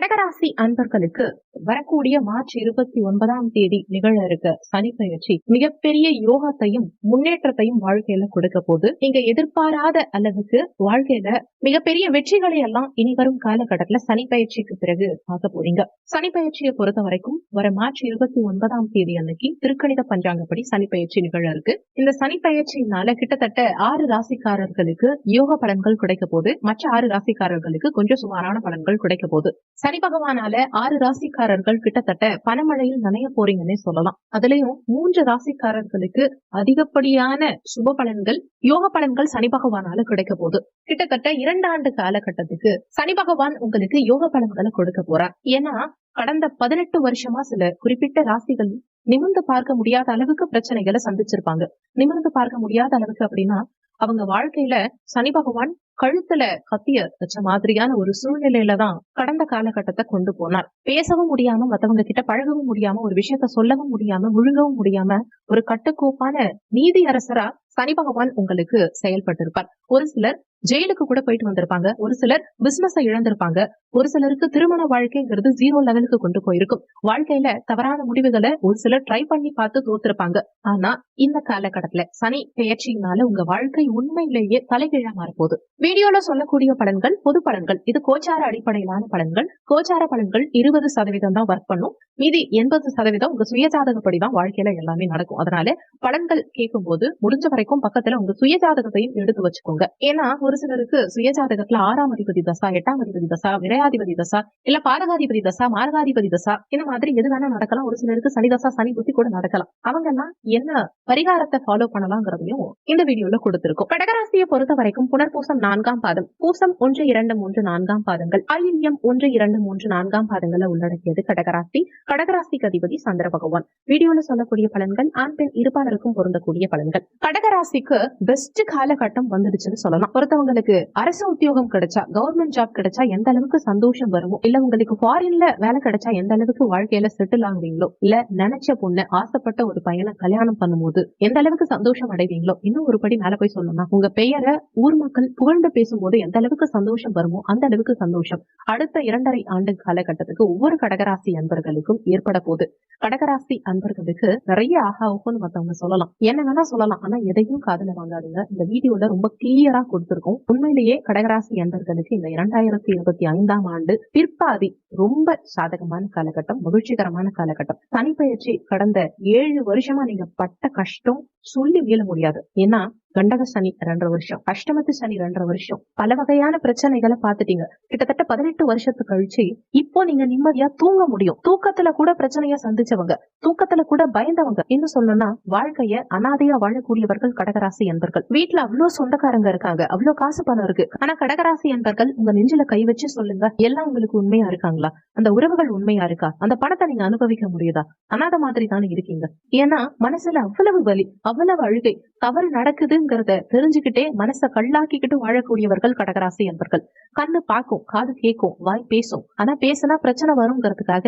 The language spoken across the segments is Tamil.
வட ராசி அன்பர்களுக்கு வரக்கூடிய மார்ச் இருபத்தி ஒன்பதாம் தேதி நிகழ இருக்க சனி பயிற்சி மிகப்பெரிய யோகத்தையும் முன்னேற்றத்தையும் வாழ்க்கையில கொடுக்க போது நீங்க எதிர்பாராத அளவுக்கு வாழ்க்கையில மிகப்பெரிய வெற்றிகளை எல்லாம் இனி வரும் காலகட்டத்துல சனி பயிற்சிக்கு பிறகு பார்க்க போறீங்க. சனி பயிற்சியை பொறுத்த வரைக்கும் வர மார்ச் இருபத்தி ஒன்பதாம் தேதி அன்னைக்கு திருக்கணித பஞ்சாங்கப்படி சனி பயிற்சி நிகழ இருக்கு இந்த சனி பயிற்சியினால கிட்டத்தட்ட ஆறு ராசிக்காரர்களுக்கு யோக பலன்கள் கிடைக்க போது மற்ற ஆறு ராசிக்காரர்களுக்கு கொஞ்சம் சுமாரான பலன்கள் கிடைக்க போது. சனி பகவான் பகவானால ஆறு ராசிக்காரர்கள் கிட்டத்தட்ட பணமழையில் நனைய போறீங்கன்னே சொல்லலாம். அதுலயும் மூன்று ராசிக்காரர்களுக்கு அதிகப்படியான சுப பலன்கள் யோக பலன்கள் சனி பகவானால கிடைக்க போகுது. கிட்டத்தட்ட இரண்டு ஆண்டு காலகட்டத்துக்கு சனி பகவான் உங்களுக்கு யோக பலன்களை கொடுக்க போறார். ஏன்னா கடந்த பதினெட்டு வருஷமா சில குறிப்பிட்ட ராசிகள் நிமிர்ந்து பார்க்க முடியாத அளவுக்கு பிரச்சனைகளை சந்திச்சிருப்பாங்க. நிமிர்ந்து பார்க்க முடியாத அளவுக்கு அப்படின்னா அவங்க வாழ்க்கையில சனி பகவான் கழுத்துல கத்திய வச்ச மாதிரியான ஒரு சூழ்நிலையில தான் கடந்த காலகட்டத்தை கொண்டு போனார். பேசவும் முடியாம மத்தவங்க கிட்ட பழகவும் முடியாம ஒரு விஷயத்த சொல்லவும் முடியாம முழுங்கவும் முடியாம ஒரு கட்டுக்கோப்பான நீதி அரசரா சனி பகவான் உங்களுக்கு செயல்பட்டிருப்பார். ஒரு சிலர் ஜெயிலுக்கு கூட போயிட்டு வந்திருப்பாங்க. ஒரு சிலர் பிசினஸ் இழந்திருப்பாங்க. ஒரு சிலருக்கு திருமண வாழ்க்கைங்கிறது ஜீரோ லெவலுக்கு கொண்டு போயிருக்கும். வாழ்க்கையில தவறான முடிவுகளை ஒரு சிலர் ட்ரை பண்ணி பார்த்து தோத்திருப்பாங்க. ஆனா இந்த காலகட்டத்துல சனி பெயர்ச்சியினால உங்க வாழ்க்கை உண்மையிலேயே தலைகீழா மாறப்போகுது. வீடியோல சொல்லக்கூடிய பலன்கள் பொது பலன்கள். இது கோச்சார அடிப்படையிலான பலன்கள். கோச்சார பலன்கள் இருபது சதவீதம் தான் ஒர்க் பண்ணும். மீதி எண்பது சதவீதம் உங்க சுயஜாதகப்படி தான் வாழ்க்கையில எல்லாமே நடக்கும். அதனால பலன்கள் கேட்கும் போது முடிஞ்ச வரைக்கும் பக்கத்துல உங்க சுயஜாதகத்தையும் எடுத்து வச்சுக்கோங்க. ஏன்னா ஒரு சிலருக்கு சுயஜாதகத்துல ஆறாம் அதிபதி தசா எட்டாம் அதிபதி தசா விரையாதிபதி தசா இல்ல பாரகாதிபதி தசா மார்காதிபதி தசா இந்த மாதிரி எது வேணா நடக்கலாம். ஒரு சிலருக்கு சனி தசா சனி புத்தி கூட நடக்கலாம். அவங்க எல்லாம் என்ன பரிகாரத்தை ஃபாலோ பண்ணலாங்கிறதையும் இந்த வீடியோல கொடுத்திருக்கோம். கடகராசியை பொறுத்த வரைக்கும் புனர்பூசம் நான்காம் பாதம் பூசம் ஒன்று இரண்டு மூன்று நான்காம் பாதங்கள் ஆயில்யம் ஒன்று இரண்டு மூன்று நான்காம் பாதங்களை உள்ளடக்கியது கடகராசி. கடகராசிக்கு அதிபதி சந்திர பகவான். வீடியோல சொல்லக்கூடிய பலன்கள் ஆண் பெண் இருபாலருக்கும் பொருந்தக்கூடிய பலன்கள். கடக கடகராசிக்கு பெஸ்ட் காலகட்டம் வந்துடுச்சுன்னு சொல்லலாம். ஒருத்தவங்களுக்கு அரசு உத்தியோகம் கிடைச்சா கவர்மெண்ட் ஜாப் கிடைச்சா எந்த அளவுக்கு சந்தோஷம் வருமோ இல்ல உங்களுக்கு ஃபாரின்ல வேலை கிடைச்சா எந்த அளவுக்கு வாழ்க்கையில செட்டில் ஆகுவீங்களோ இல்ல நினைச்ச பொண்ணு ஆசைப்பட்ட ஒரு பையனை கல்யாணம் பண்ணும்போது எந்த அளவுக்கு சந்தோஷம் அடைவீங்களோ இன்னும் ஒரு படி மேல போய் சொல்லணும்னா உங்க பெயரை ஊர் மக்கள் புகழ்ந்து பேசும்போது எந்த அளவுக்கு சந்தோஷம் வருமோ அந்த அளவுக்கு சந்தோஷம். அடுத்த இரண்டரை ஆண்டு காலகட்டத்துக்கு ஒவ்வொரு கடகராசி அன்பர்களுக்கும் ஏற்பட போகுது. கடகராசி அன்பர்களுக்கு நிறைய ஆஹா மத்தவங்க சொல்லலாம். என்ன வேணா சொல்லலாம் ஆனா எதையும் காதுல வாங்காதீங்க. இந்த வீடியோல ரொம்ப கிளியரா கொடுத்திருக்கோம். உண்மையிலேயே கடகராசி அன்பர்களுக்கு இந்த இரண்டாயிரத்தி இருபத்தி ஐந்தாம் ஆண்டு பிற்பாதி ரொம்ப சாதகமான காலகட்டம் மகிழ்ச்சிகரமான காலகட்டம். தனிப்பயிற்சி கடந்த ஏழு வருஷமா நீங்க பட்ட கஷ்டம் சொல்லி மீள முடியாது. ஏன்னா கண்டக சனி ரெண்டரை வருஷம் அஷ்டமத்து சனி ரெண்டரை வருஷம். பல வகையான பிரச்சனைகளை பார்த்துட்டீங்க. கிட்டத்தட்ட பதினெட்டு வருஷத்து கழிச்சு இப்போ நீங்க நிம்மதியா தூங்க முடியும். தூக்கத்துல கூட பிரச்சனைய சந்திச்சவங்க தூக்கத்துல கூட பயந்தவங்க. இன்னும் சொல்லணும்னா வாழ்க்கைய அனாதையா வாழக்கூடியவர்கள் கடகராசி என்பர்கள். வீட்டுல அவ்வளவு சொந்தக்காரங்க இருக்காங்க அவ்வளவு காசு பணம் இருக்கு. ஆனா கடகராசி என்பர்கள் உங்க நெஞ்சில கை வச்சு சொல்லுங்க எல்லாம் உங்களுக்கு உண்மையா இருக்காங்களா? அந்த உறவுகள் உண்மையா இருக்கா? அந்த பணத்தை நீங்க அனுபவிக்க முடியுதா? அனாத மாதிரி தானே இருக்கீங்க. ஏன்னா மனசுல அவ்வளவு வலி அவ்வளவு அழுகை தவறு நடக்குது நடக்குதுங்கிறத தெரிஞ்சுக்கிட்டே மனச கல்லாக்கிக்கிட்டு வாழக்கூடியவர்கள் கடகராசி என்பர்கள். கண்ணு பார்க்கும் காது கேட்கும் வாய் பேசும். ஆனா பேசினா பிரச்சனை வருங்கிறதுக்காக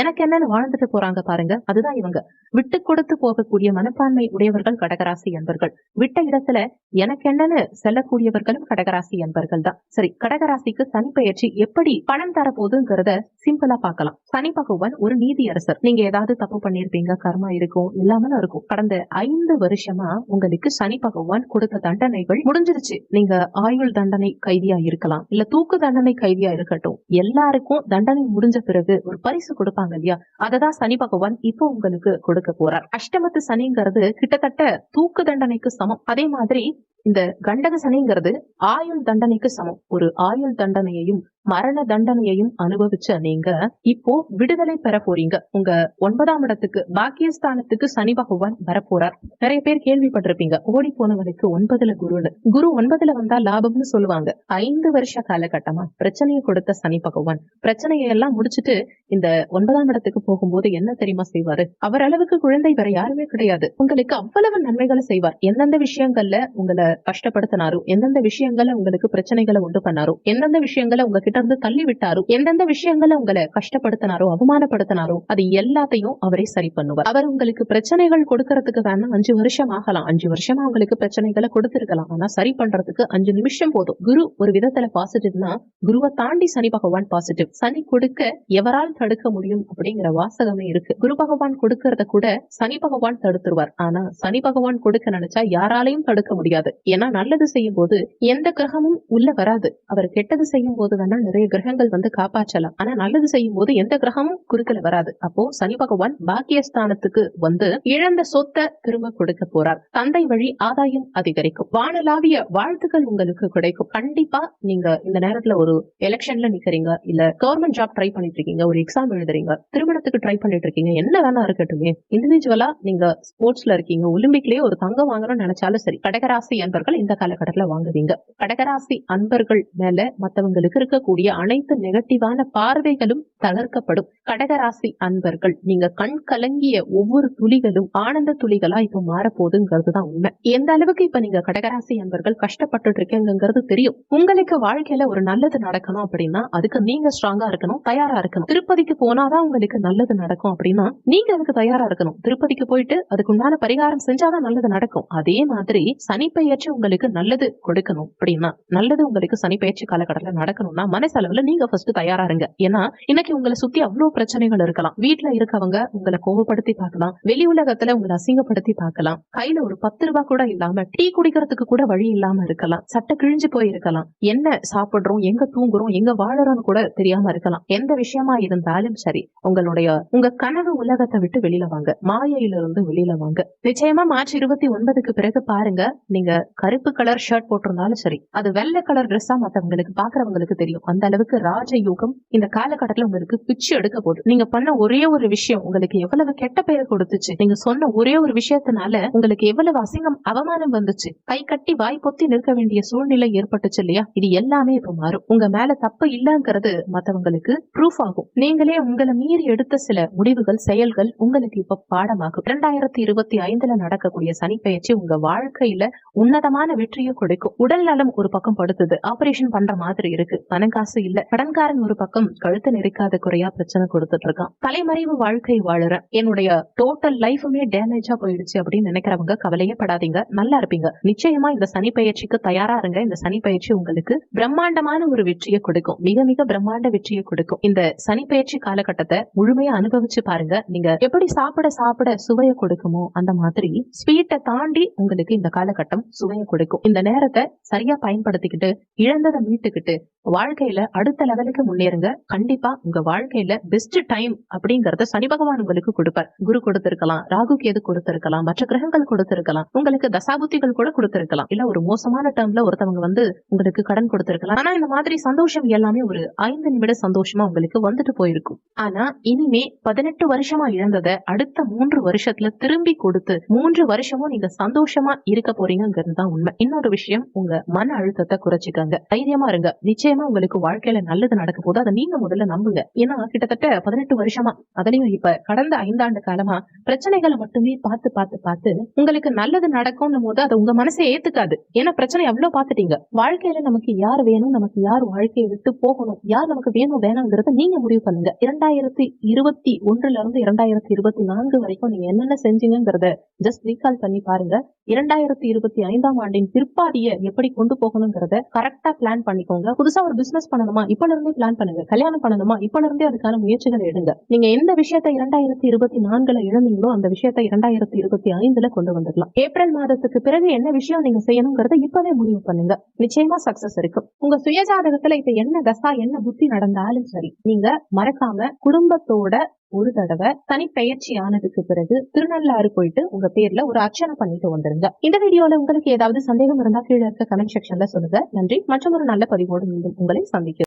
எனக்கு என்னன்னு வாழ்ந்துட்டு போறாங்க பாருங்க. அதுதான் இவங்க. விட்டு கொடுத்து போகக்கூடிய மனப்பான்மை உடையவர்கள் கடகராசி என்பர்கள். விட்ட இடத்துல எனக்கு என்னன்னு செல்லக்கூடியவர்களும் கடகராசி என்பர்கள் தான். சரி கடகராசிக்கு சனி பயிற்சி எப்படி பணம் தரப்போகுதுங்கிறத சிம்பிளா பார்க்கலாம். சனி பகவான் ஒரு நீதி அரசர் நீங்க ஏதாவது தப்பு பண்ணிருப்பீங்க கர்மா இருக்கும் இல்லாமலும் இருக்கும். கடந்த ஐந்து வருஷமா உங்களுக்கு சனி பகவான் கொடுத்த தண்டனைகள் முடிஞ்சிருச்சு. நீங்க ஆயுள் தண்டனை கைதியா இருக்கலாம். இல்ல தூக்கு தண்டனை கைதியா இருக்கட்டும். எல்லாருக்கும் தண்டனை முடிஞ்ச பிறகு ஒரு பரிசு கொடுப்பாங்க இல்லையா? அததான் சனி பகவான் இப்போ உங்களுக்கு கொடுக்க போறார். அஷ்டமத்து சனிங்கிறது கிட்டத்தட்ட தூக்கு தண்டனைக்கு சமம். அதே மாதிரி இந்த கண்டக சனிங்கிறது ஆயுள் தண்டனைக்கு சமம். ஒரு ஆயுள் தண்டனையையும் மரண தண்டனையையும் அனுபவிச்ச நீங்க இப்போ விடுதலை பெற போறீங்க. உங்க ஒன்பதாம் இடத்துக்கு பாக்கியஸ்தானத்துக்கு சனி பகவான் வரப்போறார். நிறைய பேர் கேள்விப்பட்டிருப்பீங்க. ஓடி போனவனுக்கு ஒன்பதுல குருன்னு. குரு ஒன்பதுல வந்தா லாபம்னு சொல்லுவாங்க. ஐந்து வருஷ காலகட்டமா பிரச்சனையை கொடுத்த சனி பகவான். பிரச்சனையை எல்லாம் முடிச்சிட்டு இந்த ஒன்பதாம் இடத்துக்கு போகும்போது என்ன தெரியுமா செய்வாரு? அவர் அளவுக்கு குழந்தை வேற யாருமே கிடையாது. உங்களுக்கு அவ்வளவு நன்மைகளை செய்வார். எந்தெந்த விஷயங்கள்ல உங்களை கஷ்டப்படுத்தினாரு. எந்தெந்த விஷயங்களை உங்களுக்கு பிரச்சனைகளை உண்டு பண்ணாரோ? எந்தெந்த விஷயங்களை உங்ககிட்ட இருந்து தள்ளி விட்டாரோ எந்தெந்த விஷயங்களை உங்களை கஷ்டப்படுத்தினாரோ அவமானப்படுத்தினாரோ அது எல்லாத்தையும் அவரே சரி பண்ணுவார். அவர் உங்களுக்கு பிரச்சனைகள் கொடுக்கறதுக்கு வேணா அஞ்சு வருஷம் ஆகலாம். அஞ்சு வருஷமா உங்களுக்கு பிரச்சனைகளை கொடுத்திருக்கலாம். ஆனா சரி பண்றதுக்கு அஞ்சு நிமிஷம் போதும். குரு ஒரு விதத்துல பாசிட்டிவ்னா குருவை தாண்டி சனி பகவான் பாசிட்டிவ் சனி கொடுக்க எவரால் தடுக்க முடியும் அப்படிங்கிற வாசகமே இருக்கு. குரு பகவான் கொடுக்கறத கூட சனி பகவான் தடுத்துருவார். ஆனா சனி பகவான் கொடுக்க நினைச்சா யாராலையும் தடுக்க முடியாது. ஏன்னா நல்லது செய்யும் போது எந்த கிரகமும் உள்ள வராது. அவர் கெட்டது செய்யும் போது வேணா நிறைய கிரகங்கள் வந்து காப்பாற்றலாம். ஆனா நல்லது செய்யும் போது எந்த கிரகமும் குறுக்கல வராது. அப்போ சனி பகவான் பாக்கியஸ்தானத்துக்கு வந்து இழந்த சொத்தை திரும்ப கொடுக்க போறார். தந்தை வழி ஆதாயம் அதிகரிக்கும். வானலாவிய வாழ்த்துக்கள் உங்களுக்கு கிடைக்கும். கண்டிப்பா நீங்க இந்த நேரத்துல ஒரு எலெக்ஷன்ல நிக்கிறீங்க இல்ல கவர்மெண்ட் ஜாப் ட்ரை பண்ணிட்டு இருக்கீங்க ஒரு எக்ஸாம் எழுதுறீங்க திருமணத்துக்கு ட்ரை பண்ணிட்டு இருக்கீங்க என்ன வேணா இருக்கட்டுமே இண்டிவிஜுவலா நீங்க ஸ்போர்ட்ஸ்ல இருக்கீங்க ஒலிம்பிக்லயே ஒரு தங்கம் வாங்கணும்னு நினைச்சாலும் சரி கடகராசி அன்பர்கள் இந்த காலகட்டத்தில் வாங்குவீங்க. கடகராசி அன்பர்கள் மேல மத்தவங்களுக்கு இருக்கக்கூடிய அனைத்து நெகட்டிவான பார்வைகளும் தகர்க்கப்படும் கடகராசி அன்பர்கள் நீங்க கண் கலங்கிய ஒவ்வொரு துளிகளும் ஆனந்த துளிகளா இப்ப மாறப்போகுதுங்கிறது தான் உண்மை. எந்த அளவுக்கு இப்ப நீங்க கடகராசி அன்பர்கள் கஷ்டப்பட்டு இருக்கீங்கிறது தெரியும். உங்களுக்கு வாழ்க்கையில ஒரு நல்லது நடக்கணும் அப்படின்னா அதுக்கு நீங்க ஸ்ட்ராங்கா இருக்கணும் தயாரா இருக்கணும். திருப்பதிக்கு போனாதான் உங்களுக்கு நல்லது நடக்கும் அப்படின்னா நீங்க அதுக்கு தயாரா இருக்கணும். திருப்பதிக்கு போயிட்டு அதுக்கு உண்டான பரிகாரம் செஞ்சாதான் நல்லது நடக்கும். அதே மாதிரி சனிப்பெயர் பெயர்ச்சி உங்களுக்கு நல்லது கொடுக்கணும் அப்படின்னா நல்லது உங்களுக்கு சனி பெயர்ச்சி காலகட்டத்துல நடக்கணும்னா மனசளவுல நீங்க ஃபர்ஸ்ட் தயாரா இருங்க. ஏன்னா இன்னைக்கு உங்களை சுத்தி அவ்வளவு பிரச்சனைகள் இருக்கலாம். வீட்டுல இருக்கவங்க உங்களை கோபப்படுத்தி பார்க்கலாம். வெளி உலகத்துல உங்களை அசிங்கப்படுத்தி பார்க்கலாம். கையில ஒரு பத்து ரூபாய் கூட இல்லாம டீ குடிக்கிறதுக்கு கூட வழி இல்லாம இருக்கலாம். சட்டை கிழிஞ்சு போயிருக்கலாம். என்ன சாப்பிடுறோம் எங்க தூங்குறோம் எங்க வாழறோம்னு கூட தெரியாம இருக்கலாம். எந்த விஷயமா இருந்தாலும் சரி உங்களுடைய உங்க கனவு உலகத்தை விட்டு வெளியில வாங்க. மாயையில இருந்து வெளியில வாங்க. நிச்சயமா மார்ச் இருபத்தி ஒன்பதுக்கு பிறகு பாருங்க நீங்க கருப்பு கலர் ஷர்ட் போட்டிருந்தாலும் சரி அது வெள்ளை கலர் ட்ரெஸ்ஸா மத்தவங்களுக்கு பாக்குறவங்களுக்கு தெரியும். அந்த அளவுக்கு ராஜ யோகம் இந்த காலகட்டத்துல உங்களுக்கு பிச்சு எடுக்க போகுது. நீங்க பண்ண ஒரே ஒரு விஷயம் உங்களுக்கு எவ்வளவு கெட்ட பெயர் கொடுத்துச்சு நீங்க சொன்ன ஒரே ஒரு விஷயத்தினால உங்களுக்கு எவ்வளவு அசிங்கம் அவமானம் வந்துச்சு. கை கட்டி வாய் பொத்தி நிற்க வேண்டிய சூழ்நிலை ஏற்பட்டுச்சு இல்லையா? இது எல்லாமே இப்ப மாறும். உங்க மேல தப்பு இல்லங்கிறது மத்தவங்களுக்கு ப்ரூஃப் ஆகும். நீங்களே உங்களை மீறி எடுத்த சில முடிவுகள் செயல்கள் உங்களுக்கு இப்ப பாடமாகும். இரண்டாயிரத்தி இருபத்தி ஐந்துல நடக்கக்கூடிய சனி பயிற்சி உங்க வாழ்க்கையில உன்ன உன்னதமான வெற்றியை கொடுக்கும். உடல் நலம் ஒரு பக்கம் படுத்துது. ஆபரேஷன் பண்ற மாதிரி இருக்கு. பணம் காசு இல்ல. கடன்காரன் ஒரு பக்கம் கழுத்து நெரிக்காத குறையா பிரச்சனை கொடுத்துட்டு இருக்கான். தலைமறைவு வாழ்க்கை வாழுறேன் என்னுடைய டோட்டல் லைஃபுமே டேமேஜா போயிடுச்சு அப்படின்னு நினைக்கிறவங்க கவலையே படாதீங்க. நல்லா இருப்பீங்க. நிச்சயமா இந்த சனி பயிற்சிக்கு தயாரா இருங்க. இந்த சனி பயிற்சி உங்களுக்கு பிரம்மாண்டமான ஒரு வெற்றியை கொடுக்கும். மிக மிக பிரம்மாண்ட வெற்றியை கொடுக்கும். இந்த சனி பயிற்சி காலகட்டத்தை முழுமையா அனுபவிச்சு பாருங்க. நீங்க எப்படி சாப்பிட சாப்பிட சுவையை கொடுக்குமோ அந்த மாதிரி ஸ்வீட்டை தாண்டி உங்களுக்கு இந்த காலகட்டம் சுவையை கொடுக்கும். இந்த நேரத்தை சரியா பயன்படுத்திக்கிட்டு இழந்ததை மீட்டுக்கிட்டு வாழ்க்கையில அடுத்த லெவலுக்கு முன்னேறுங்க. கண்டிப்பா உங்க வாழ்க்கையில பெஸ்ட் டைம் அப்படிங்கறத சனி பகவான் உங்களுக்கு கொடுப்பார். குரு கொடுத்திருக்கலாம் ராகு கேது கொடுத்திருக்கலாம் மற்ற கிரகங்கள் கொடுத்திருக்கலாம் உங்களுக்கு தசாபுத்திகள் கூட கொடுத்திருக்கலாம். இல்ல ஒரு மோசமான டேர்ம்ல ஒருத்தவங்க வந்து உங்களுக்கு கடன் கொடுத்திருக்கலாம். ஆனா இந்த மாதிரி சந்தோஷம் எல்லாமே ஒரு ஐந்து நிமிட சந்தோஷமா உங்களுக்கு வந்துட்டு போயிருக்கும். ஆனா இனிமே பதினெட்டு வருஷமா இழந்ததை அடுத்த மூன்று வருஷத்துல திரும்பி கொடுத்து மூன்று வருஷமும் நீங்க சந்தோஷமா இருக்க போறீங்க அதுதான் உண்மை. இன்னொரு விஷயம் உங்க மன அழுத்தத்தை குறைச்சிக்கங்க. தைரியமா இருங்க. நிச்சயமா உங்களுக்கு வாழ்க்கையில நல்லது நடக்க போது அதை நீங்க முதல்ல நம்புங்க. ஏன்னா கிட்டத்தட்ட பதினெட்டு வருஷமா அதுலயும் இப்ப கடந்த ஐந்தாண்டு காலமா பிரச்சனைகளை மட்டுமே பார்த்து பார்த்து பார்த்து உங்களுக்கு நல்லது நடக்கும்னும் போது அதை உங்க மனசை ஏத்துக்காது. ஏன்னா பிரச்சனை எவ்வளவு பாத்துட்டீங்க வாழ்க்கையில நமக்கு யார் வேணும்? நமக்கு யார் வாழ்க்கையை விட்டு போகணும்? யார் நமக்கு வேணும் வேணாங்கிறத நீங்க முடிவு பண்ணுங்க. இரண்டாயிரத்தி இருபத்தி ஒன்றுல இருந்து இரண்டாயிரத்தி இருபத்தி நான்கு வரைக்கும் நீங்க என்னென்ன செஞ்சீங்கிறத ஜஸ்ட் ரீகால் பண்ணி பாருங்க. இரண்டாயிரத்தி இருபத்தி ஐந்து ஐந்தாம் ஆண்டின் பிற்பாதிய எப்படி கொண்டு போகணுங்கிறத கரெக்டா பிளான் பண்ணிக்கோங்க. புதுசா ஒரு பிசினஸ் பண்ணணுமா? இப்பல இருந்தே பிளான் பண்ணுங்க. கல்யாணம் பண்ணணுமா? இப்பல இருந்தே அதுக்கான முயற்சிகளை எடுங்க. நீங்க எந்த விஷயத்த இரண்டாயிரத்தி இருபத்தி நான்குல இழந்தீங்களோ அந்த விஷயத்த இரண்டாயிரத்தி இருபத்தி ஐந்துல கொண்டு வந்துடலாம். ஏப்ரல் மாதத்துக்கு பிறகு என்ன விஷயம் நீங்க செய்யணுங்கிறத இப்பவே முடிவு பண்ணுங்க. நிச்சயமா சக்சஸ் இருக்கும் உங்க சுயஜாதகத்துல இப்ப என்ன தசா என்ன புத்தி நடந்தாலும் சரி நீங்க மறக்காம குடும்பத்தோட ஒரு தடவை தனிப்பெயர்ச்சி ஆனதுக்கு பிறகு திருநள்ளாறு போயிட்டு உங்க பேர்ல ஒரு அர்ச்சனை பண்ணிட்டு வந்துருங்க. இந்த வீடியோல உங்களுக்கு ஏதாவது சந்தேகம் இருந்தா கீழே இருக்க கமெண்ட் செக்ஷன்ல சொல்லுங்க. நன்றி. மற்றும் ஒரு நல்ல பதிவோடு மீண்டும் உங்களை சந்திக்கிறேன்